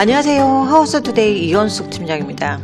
안녕하세요. 하우스투데이 이현숙 팀장입니다.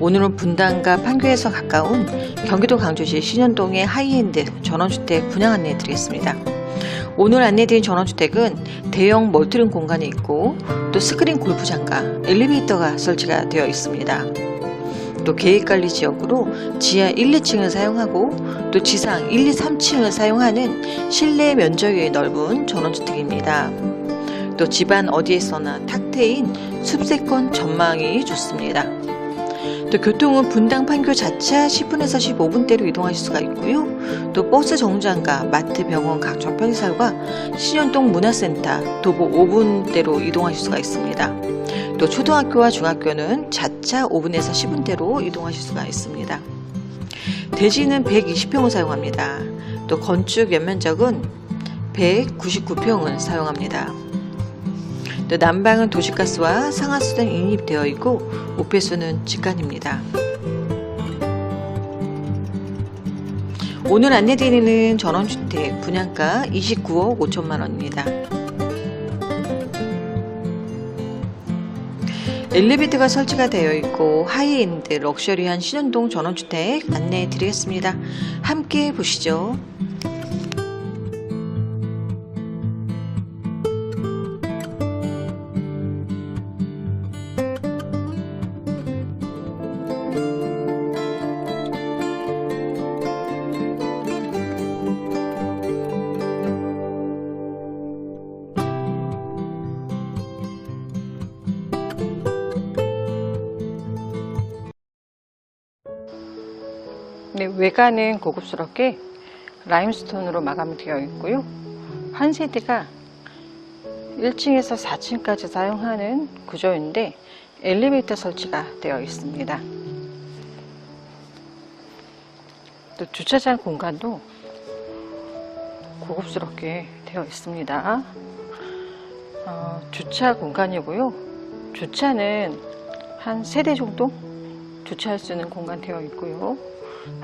오늘은 분당과 판교에서 가까운 경기도 강주시 신현동의 하이엔드 전원주택 분양 안내해 드리겠습니다. 오늘 안내드린 전원주택은 대형 멀티룸 공간이 있고 또 스크린 골프장과 엘리베이터가 설치가 되어 있습니다. 또 계획관리 지역으로 지하 1, 2층을 사용하고 또 지상 1, 2, 3층을 사용하는 실내 면적이 넓은 전원주택입니다. 또 집안 어디에서나 탁 트인 숲세권 전망이 좋습니다. 또 교통은 분당 판교 자차 10분에서 15분대로 이동하실 수가 있고요. 또 버스 정류장과 마트, 병원, 각종 편의시설과 신현동 문화센터, 도보 5분대로 이동하실 수가 있습니다. 또 초등학교와 중학교는 자차 5분에서 10분대로 이동하실 수가 있습니다. 대지는 120평을 사용합니다. 또 건축 연면적은 199평을 사용합니다. 또 난방은 도시가스와 상하수등 인입되어 있고 우폐수는 직관입니다. 오늘 안내드리는 전원주택 분양가 29억 5천만 원입니다. 엘리베이터가 설치가 되어 있고 하이엔드 럭셔리한 신현동 전원주택 안내해 드리겠습니다. 함께 보시죠. 외관은 고급스럽게 라임스톤으로 마감이 되어 있고요. 한 세대가 1층에서 4층까지 사용하는 구조인데 엘리베이터 설치가 되어 있습니다. 또 주차장 공간도 고급스럽게 되어 있습니다. 어, 주차 공간이고요. 주차는 한세대 정도 주차할 수 있는 공간 되어 있고요.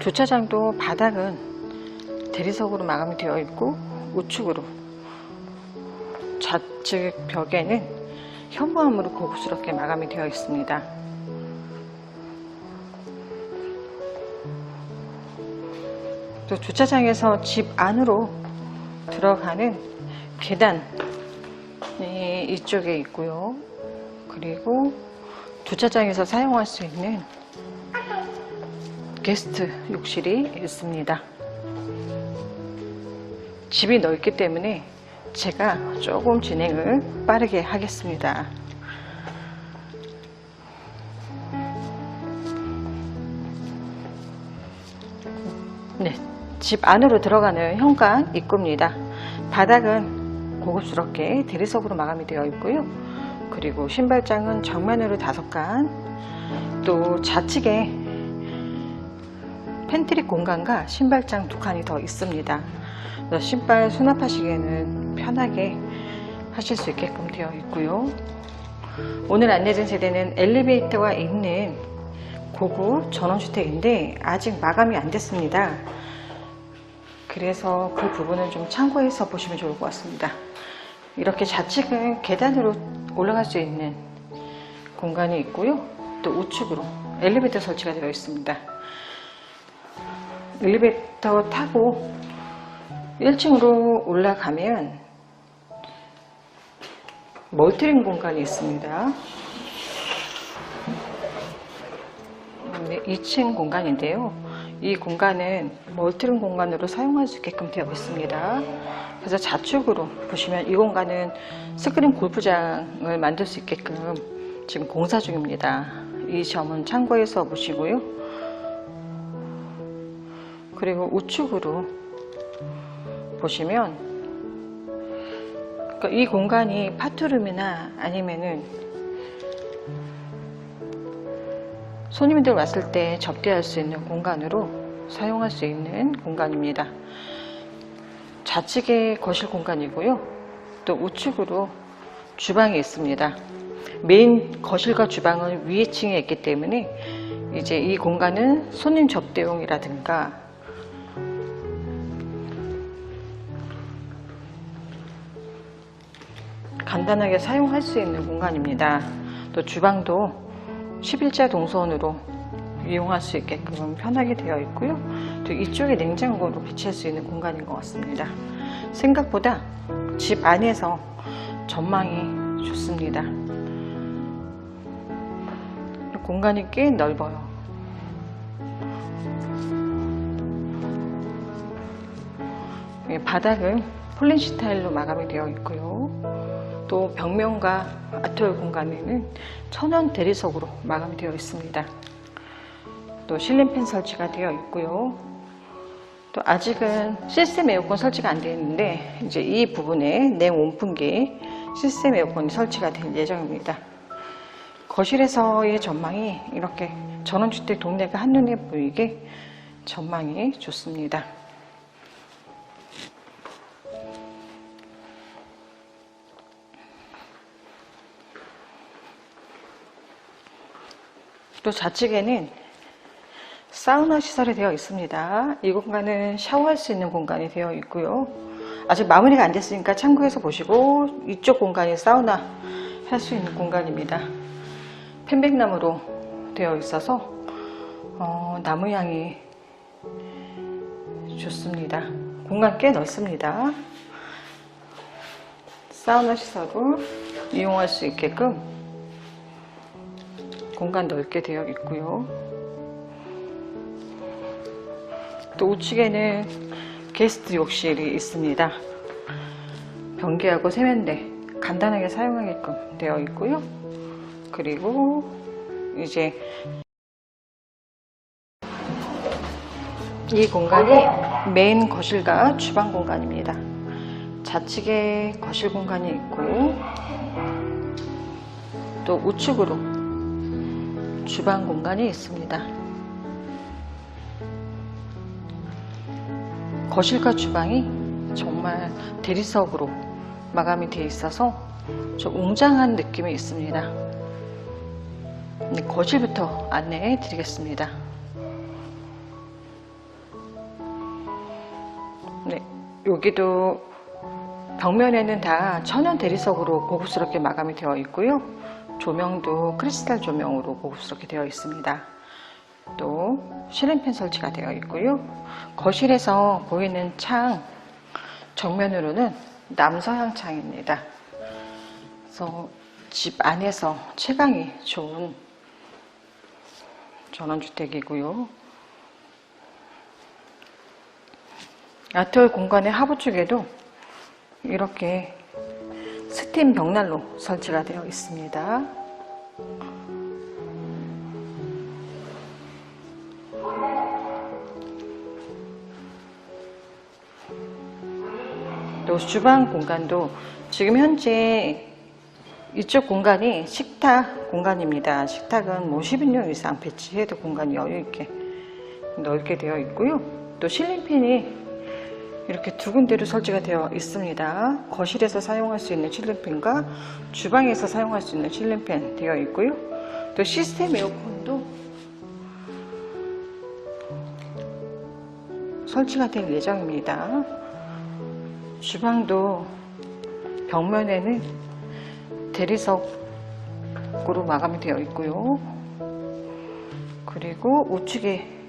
주차장도 바닥은 대리석으로 마감이 되어 있고 우측으로 좌측 벽에는 현무암으로 고급스럽게 마감이 되어 있습니다. 또 주차장에서 집 안으로 들어가는 계단이 이쪽에 있고요. 그리고 주차장에서 사용할 수 있는 게스트 욕실이 있습니다. 집이 넓기 때문에 제가 조금 진행을 빠르게 하겠습니다. 네, 집 안으로 들어가는 현관 입구입니다. 바닥은 고급스럽게 대리석으로 마감이 되어 있고요. 그리고 신발장은 정면으로 다섯 칸, 또 좌측에 팬트리 공간과 신발장 두 칸이 더 있습니다. 신발 수납하시기에는 편하게 하실 수 있게끔 되어 있고요. 오늘 안내진 세대는 엘리베이터가 있는 고급 전원주택인데 아직 마감이 안 됐습니다. 그래서 그 부분은 좀 참고해서 보시면 좋을 것 같습니다. 이렇게 좌측은 계단으로 올라갈 수 있는 공간이 있고요. 또 우측으로 엘리베이터 설치가 되어 있습니다. 엘리베이터 타고 1층으로 올라가면 멀티링 공간이 있습니다. 네, 2층 공간인데요. 이 공간은 멀티룸 공간으로 사용할 수 있게끔 되어 있습니다. 그래서 좌측으로 보시면 이 공간은 스크린 골프장을 만들 수 있게끔 지금 공사 중입니다. 이 점은 참고해서 보시고요. 그리고 우측으로 보시면 그러니까 이 공간이 파트룸이나 아니면은 손님들 왔을 때 접대할 수 있는 공간으로 사용할 수 있는 공간입니다. 좌측에 거실 공간이고요. 또 우측으로 주방이 있습니다. 메인 거실과 주방은 위에 층에 있기 때문에 이제 이 공간은 손님 접대용이라든가 간단하게 사용할 수 있는 공간입니다. 또 주방도 11자 동선으로 이용할 수 있게끔 편하게 되어 있고요. 또 이쪽에 냉장고로 배치할 수 있는 공간인 것 같습니다. 생각보다 집 안에서 전망이 좋습니다. 공간이 꽤 넓어요. 예, 바닥은 폴린 스타일로 마감이 되어 있고요. 또 벽면과 아트월 공간에는 천연 대리석으로 마감이 되어 있습니다. 또 실린팬 설치가 되어 있고요. 또 아직은 시스템 에어컨 설치가 안 되어 있는데 이제 이 부분에 냉온풍기 시스템 에어컨이 설치가 될 예정입니다. 거실에서의 전망이 이렇게 전원주택 동네가 한눈에 보이게 전망이 좋습니다. 또 좌측에는 사우나 시설이 되어 있습니다. 이 공간은 샤워할 수 있는 공간이 되어 있고요. 아직 마무리가 안 됐으니까 참고해서 보시고 이쪽 공간이 사우나 할 수 있는 공간입니다. 편백나무로 되어 있어서 어, 나무 향이 좋습니다. 공간 꽤 넓습니다. 사우나 시설을 이용할 수 있게끔 공간 넓게 되어 있고요. 또 우측에는 게스트 욕실이 있습니다. 변기하고 세면대 간단하게 사용하게끔 되어 있고요. 그리고 이제 이 공간이 메인 거실과 주방 공간입니다. 좌측에 거실 공간이 있고 또 우측으로 주방 공간이 있습니다. 거실과 주방이 정말 대리석으로 마감이 되어 있어서 좀 웅장한 느낌이 있습니다. 네, 거실부터 안내해 드리겠습니다. 네, 여기도 벽면에는 다 천연 대리석으로 고급스럽게 마감이 되어 있고요. 조명도 크리스탈 조명으로 고급스럽게 되어 있습니다. 또 실린팬 설치가 되어 있고요. 거실에서 보이는 창 정면으로는 남서향 창입니다. 그래서 집 안에서 채광이 좋은 전원주택이고요. 아트월 공간의 하부 쪽에도 이렇게 스팀 벽난로 설치가 되어 있습니다. 또 주방 공간도 지금 현재 이쪽 공간이 식탁 공간입니다. 식탁은 뭐 10인용 이상 배치해도 공간이 여유있게 넓게 되어 있고요. 또 실린팬이 이렇게 두 군데로 설치가 되어 있습니다. 거실에서 사용할 수 있는 실린팬과 주방에서 사용할 수 있는 실린팬 되어 있고요. 또 시스템 에어컨도 설치가 될 예정입니다. 주방도 벽면에는 대리석으로 마감이 되어 있고요. 그리고 우측에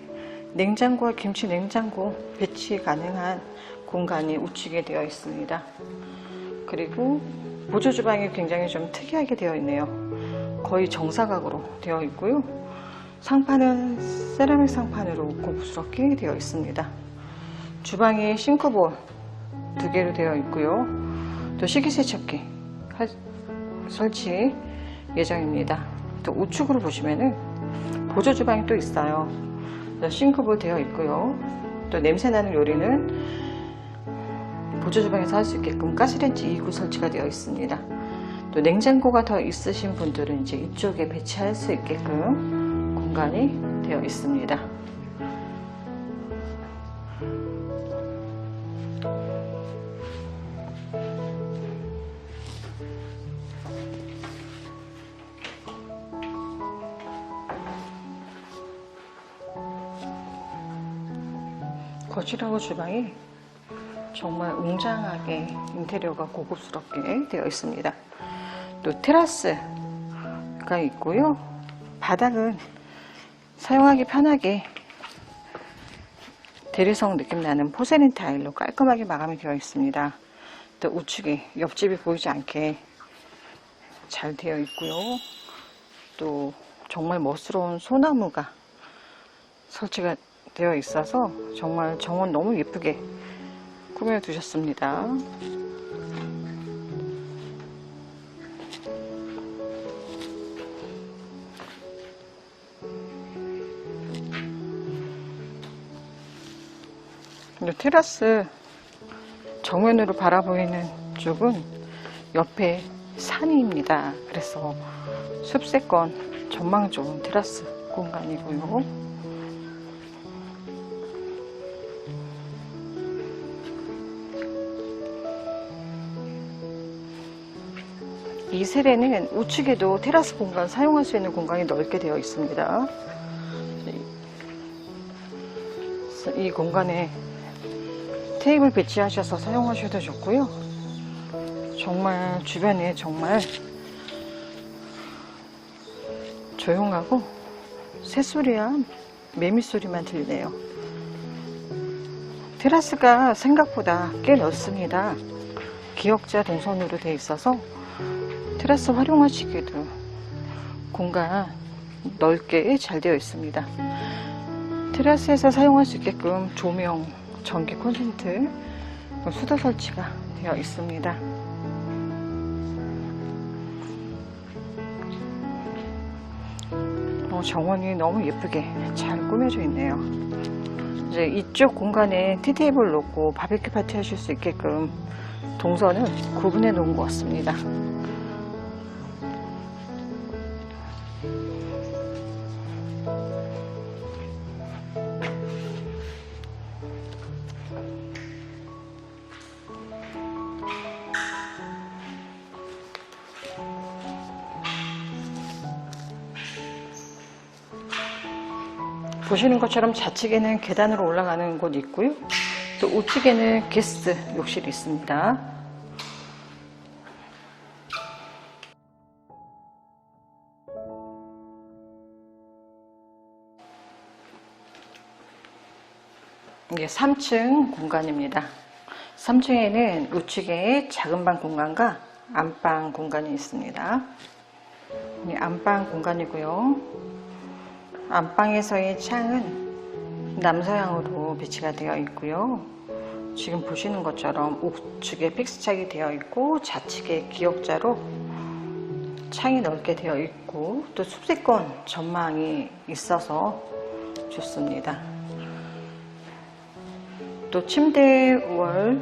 냉장고와 김치 냉장고 배치 가능한 공간이 우측에 되어 있습니다. 그리고 보조 주방이 굉장히 좀 특이하게 되어 있네요. 거의 정사각으로 되어 있고요. 상판은 세라믹 상판으로 고급스럽게 되어 있습니다. 주방에 싱크볼 두 개로 되어 있고요. 또 식기세척기 할- 설치 예정입니다. 또 우측으로 보시면은 보조 주방이 또 있어요. 또 싱크볼 되어 있고요. 또 냄새나는 요리는 보조 주방에서 할 수 있게끔 가스렌지 2구 설치가 되어 있습니다. 또 냉장고가 더 있으신 분들은 이제 이쪽에 배치할 수 있게끔 공간이 되어 있습니다. 거실하고 주방이 정말 웅장하게 인테리어가 고급스럽게 되어 있습니다. 또 테라스가 있고요. 바닥은 사용하기 편하게 대리석 느낌 나는 포세린 타일로 깔끔하게 마감이 되어 있습니다. 또 우측에 옆집이 보이지 않게 잘 되어 있고요. 또 정말 멋스러운 소나무가 설치가 되어 있어서 정말 정원 너무 예쁘게 꾸며 두셨습니다. 이 테라스 정면으로 바라보이는 쪽은 옆에 산입니다. 그래서 숲세권 전망 좋은 테라스 공간이고요. 세례는 우측에도 테라스 공간 사용할 수 있는 공간이 넓게 되어 있습니다. 이 공간에 테이블 배치하셔서 사용하셔도 좋고요. 정말 주변에 정말 조용하고 새소리와 매미소리만 들리네요. 테라스가 생각보다 꽤 넓습니다. 기역자 동선으로 되어 있어서 테라스 활용하시기에도 공간 넓게 잘 되어 있습니다. 테라스에서 사용할 수 있게끔 조명, 전기 콘센트, 수도 설치가 되어 있습니다. 어, 정원이 너무 예쁘게 잘 꾸며져 있네요. 이제 이쪽 공간에 티테이블 놓고 바베큐 파티 하실 수 있게끔 동선을 구분해 놓은 것 같습니다. 보시는 것처럼 좌측에는 계단으로 올라가는 곳이 있고요. 또 우측에는 게스트 욕실이 있습니다. 이게 3층 공간입니다. 3층에는 우측에 작은 방 공간과 안방 공간이 있습니다. 이 안방 공간이고요. 안방에서의 창은 남서향으로 배치가 되어 있고요. 지금 보시는 것처럼 우측에 픽스착이 되어 있고 좌측에 기역자로 창이 넓게 되어 있고 또 숲세권 전망이 있어서 좋습니다. 또 침대 월이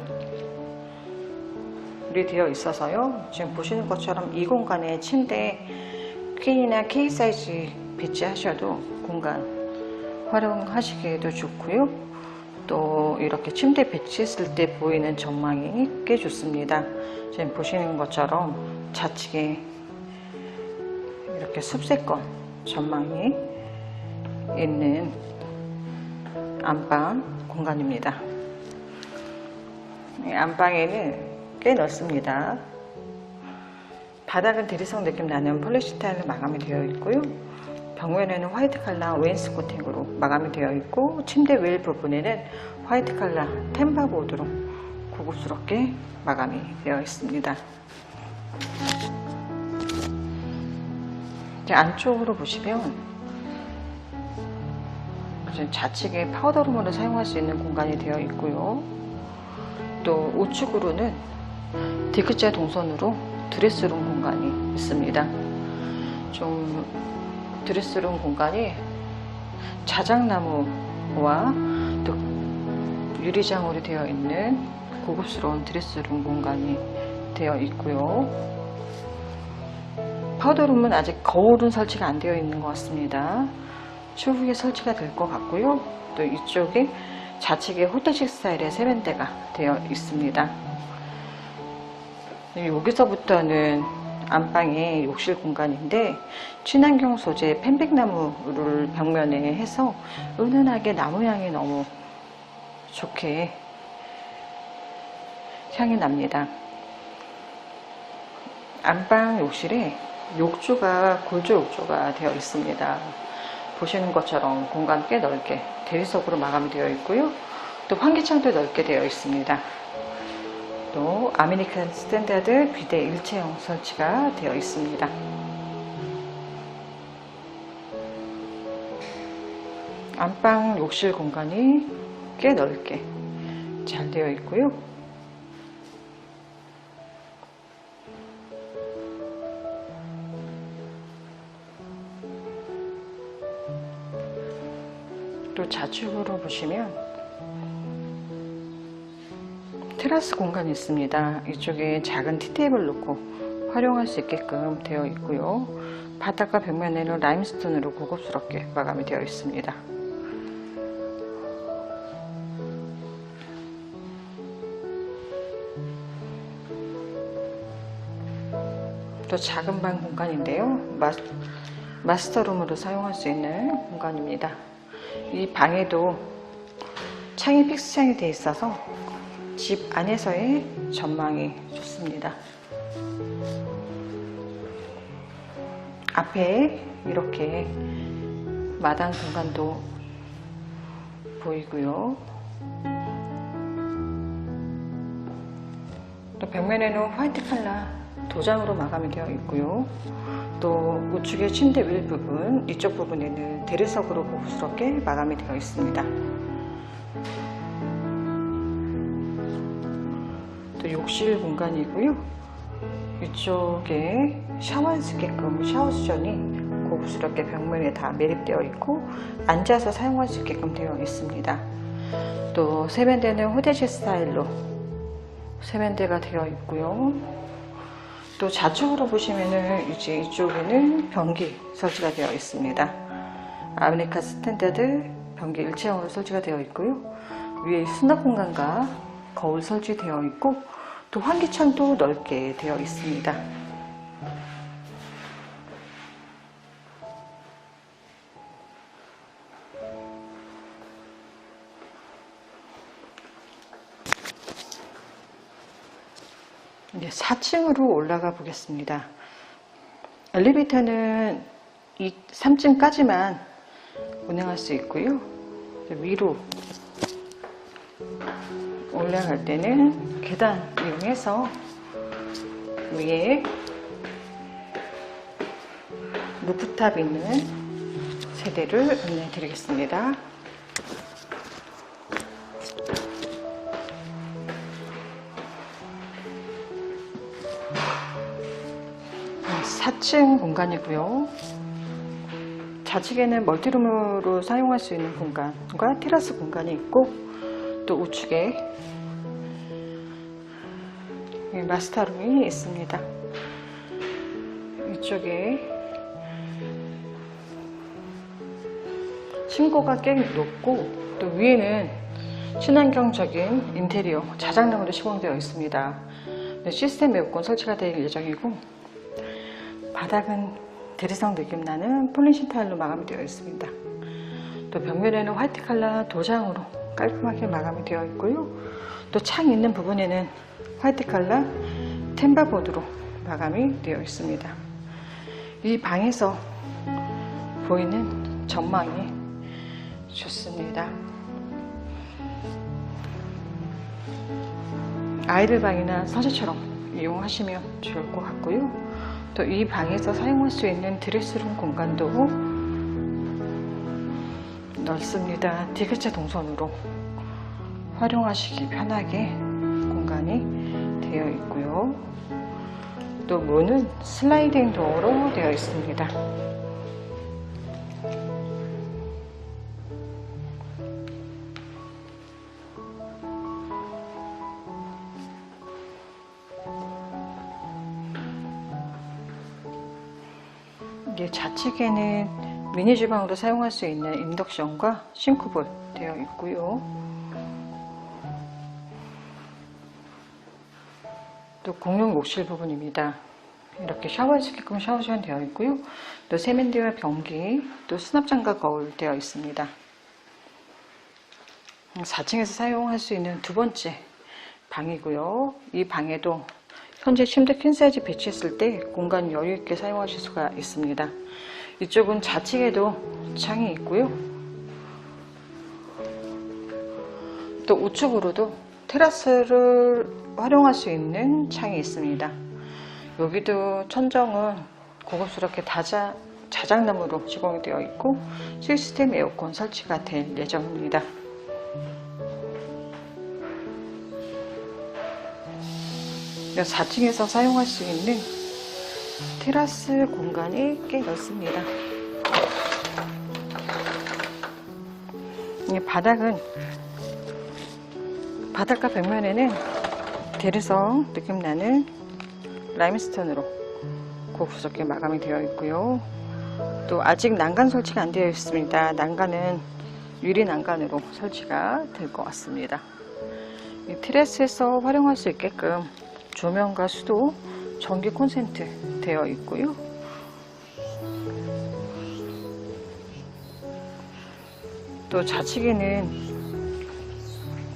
되어 있어서요. 지금 보시는 것처럼 이 공간에 침대 퀸이나 K 사이즈 배치하셔도 공간 활용하시기에도 좋고요. 또 이렇게 침대 배치했을 때 보이는 전망이 꽤 좋습니다. 지금 보시는 것처럼 좌측에 이렇게 숲세권 전망이 있는 안방 공간입니다. 이 안방에는 꽤 넓습니다. 바닥은 대리석 느낌 나는 폴리시 타일로 마감이 되어 있고요. 벽면에는 화이트 칼라 웨인스코팅으로 마감이 되어 있고 침대 웨일 부분에는 화이트 칼라 템바보드로 고급스럽게 마감이 되어 있습니다. 이제 안쪽으로 보시면 좌측에 파우더룸으로 사용할 수 있는 공간이 되어 있고요. 또 우측으로는 디귿자 동선으로 드레스룸 공간이 있습니다. 좀 드레스룸 공간이 자작나무와 또 유리장으로 되어 있는 고급스러운 드레스룸 공간이 되어 있고요. 파우더룸은 아직 거울은 설치가 안 되어 있는 것 같습니다. 추후에 설치가 될 것 같고요. 또 이쪽에 좌측에 호텔식 스타일의 세면대가 되어 있습니다. 여기서부터는 안방의 욕실 공간인데 친환경 소재 편백나무를 벽면에 해서 은은하게 나무 향이 너무 좋게 향이 납니다. 안방 욕실에 욕조가 골조 욕조가 되어 있습니다. 보시는 것처럼 공간 꽤 넓게 대리석으로 마감이 되어 있고요. 또 환기창도 넓게 되어 있습니다. 또 아메리칸 스탠다드 비대 일체형 설치가 되어 있습니다. 안방 욕실 공간이 꽤 넓게 잘 되어 있고요. 또 좌측으로 보시면 테라스 공간이 있습니다. 이쪽에 작은 티테이블 놓고 활용할 수 있게끔 되어 있고요. 바닥과 벽면에는 라임스톤으로 고급스럽게 마감이 되어 있습니다. 또 작은 방 공간인데요. 마, 마스터룸으로 사용할 수 있는 공간입니다. 이 방에도 창이 픽스창이 되어 있어서 집 안에서의 전망이 좋습니다. 앞에 이렇게 마당 공간도 보이고요. 또 벽면에는 화이트 컬러 도장으로 마감이 되어 있고요. 또 우측의 침대 윌 부분, 이쪽 부분에는 대리석으로 고급스럽게 마감이 되어 있습니다. 또 욕실 공간이고요. 이쪽에 샤워할 수 있게끔 샤워 수전이 고급스럽게 벽면에 다 매립되어 있고 앉아서 사용할 수 있게끔 되어 있습니다. 또 세면대는 호대식 스타일로 세면대가 되어 있고요. 또 좌측으로 보시면은 이제 이쪽에는 변기 설치가 되어 있습니다. 아메리카 스탠다드 변기 일체형으로 설치가 되어 있고요. 위에 수납 공간과 거울 설치되어 있고 또 환기창도 넓게 되어 있습니다. 이제 4층으로 올라가 보겠습니다. 엘리베이터는 이 3층까지만 운행할 수 있고요. 위로 올라갈 때는 계단 이용해서 위에 루프탑 있는 세대를 안내해 드리겠습니다. 4층 공간이고요. 좌측에는 멀티룸으로 사용할 수 있는 공간과 테라스 공간이 있고 또 우측에 마스터룸이 있습니다. 이쪽에 층고가 꽤 높고 또 위에는 친환경적인 인테리어 자작나무로 시공되어 있습니다. 네, 시스템 에어컨 설치가 될 예정이고 바닥은 대리석 느낌 나는 폴리신 타일로 마감이 되어 있습니다. 또 벽면에는 화이트 컬러 도장으로 깔끔하게 마감이 되어 있고요. 또 창 있는 부분에는 화이트 컬러 템바 보드로 마감이 되어 있습니다. 이 방에서 보이는 전망이 좋습니다. 아이들 방이나 서재처럼 이용하시면 좋을 것 같고요. 또 이 방에서 사용할 수 있는 드레스룸 공간도 넓습니다. 디귿자 동선으로 활용하시기 편하게 공간이 되어 있고요. 또 문은 슬라이딩 도어로 되어 있습니다. 이게 좌측에는 미니 주방으로 사용할 수 있는 인덕션과 싱크볼 되어 있고요. 또 공용 욕실 부분입니다. 이렇게 샤워할 수 있게끔 샤워시간 되어 있고요. 또 세면대와 변기, 또 수납장과 거울 되어 있습니다. 4층에서 사용할 수 있는 두 번째 방이고요. 이 방에도 현재 침대 퀸 사이즈 배치했을 때 공간 여유 있게 사용하실 수가 있습니다. 이쪽은 좌측에도 창이 있고요. 또 우측으로도 테라스를 활용할 수 있는 창이 있습니다. 여기도 천정은 고급스럽게 다자, 자작나무로 시공이 되어 있고 시스템 에어컨 설치가 될 예정입니다. 4층에서 사용할 수 있는 테라스 공간이 꽤 넓습니다. 이 바닥은 바닷가 벽면에는 대리석 느낌 나는 라임스톤으로 고급스럽게 마감이 되어 있고요. 또 아직 난간 설치가 안 되어 있습니다. 난간은 유리 난간으로 설치가 될 것 같습니다. 이 테라스에서 활용할 수 있게끔 조명과 수도 전기 콘센트 되어 있고요. 또 좌측에는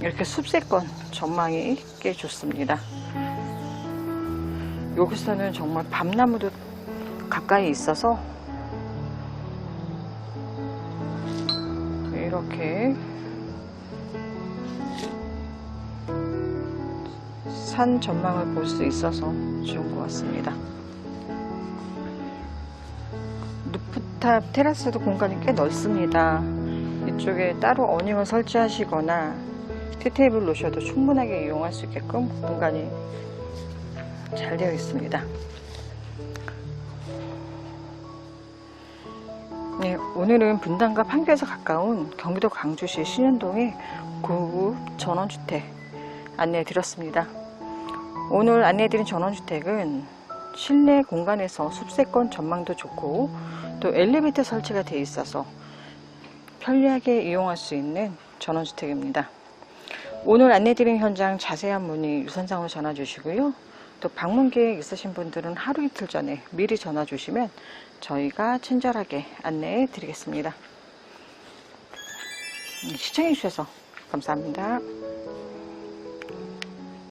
이렇게 숲세권 전망이 꽤 좋습니다. 여기서는 정말 밤나무도 가까이 있어서 이렇게 산 전망을 볼 수 있어서 좋은 것 같습니다. 루프탑 테라스도 공간이 꽤 넓습니다. 이쪽에 따로 어닝을 설치하시거나 티테이블 놓으셔도 충분하게 이용할 수 있게끔 공간이 잘 되어 있습니다. 네, 오늘은 분당과 판교에서 가까운 경기도 광주시 신현동의 고급 전원주택 안내해 드렸습니다. 오늘 안내해드린 전원주택은 실내 공간에서 숲세권 전망도 좋고 또 엘리베이터 설치가 되어 있어서 편리하게 이용할 수 있는 전원주택입니다. 오늘 안내드린 현장 자세한 문의 유선상으로 전화 주시고요. 또 방문 계획 있으신 분들은 하루 이틀 전에 미리 전화 주시면 저희가 친절하게 안내해 드리겠습니다. 시청해 주셔서 감사합니다.